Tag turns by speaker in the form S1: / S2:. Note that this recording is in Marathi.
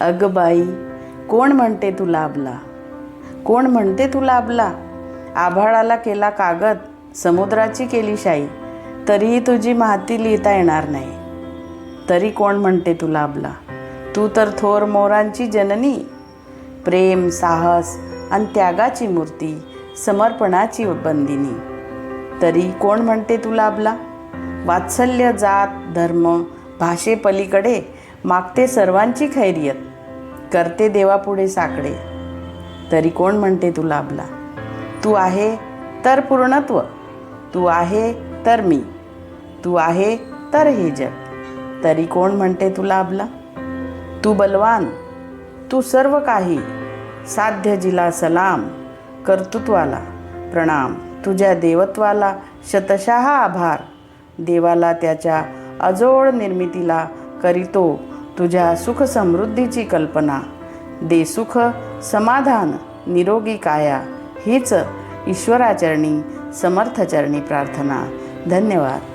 S1: अग बाई कोण म्हणते तू लाभला? कोण म्हणते तू लाभला? आभाळाला केला कागद समुद्राची केली शाई तरीही तुझी माहिती लिहिता येणार नाही. तरी कोण म्हणते तुला लाभला? तू तर थोर मोरांची जननी. प्रेम साहस आणि त्यागाची मूर्ती समर्पणाची बंदिनी. तरी कोण म्हणते तू लाभला? वात्सल्य जात धर्म भाषेपलीकडे मागते सर्वांची खैरियत. करते देवापुढे साकडे. तरी कोण म्हणते तू लाभला तू आहे तर पूर्णत्व. तू आहे तर मी. तू आहे तर हे जग. तरी कोण म्हणते तू लाभला तू बलवान. तू सर्व काही. साध्य जिला सलाम. कर्तृत्वाला प्रणाम. तुझ्या देवत्वाला शतशः आभार. देवाला त्याच्या अजोड निर्मितीला करीतो. तुझ्या सुख समृद्धीची कल्पना. दे सुख समाधान निरोगी काया. हीच ईश्वराचरणी समर्थचरणी प्रार्थना. धन्यवाद.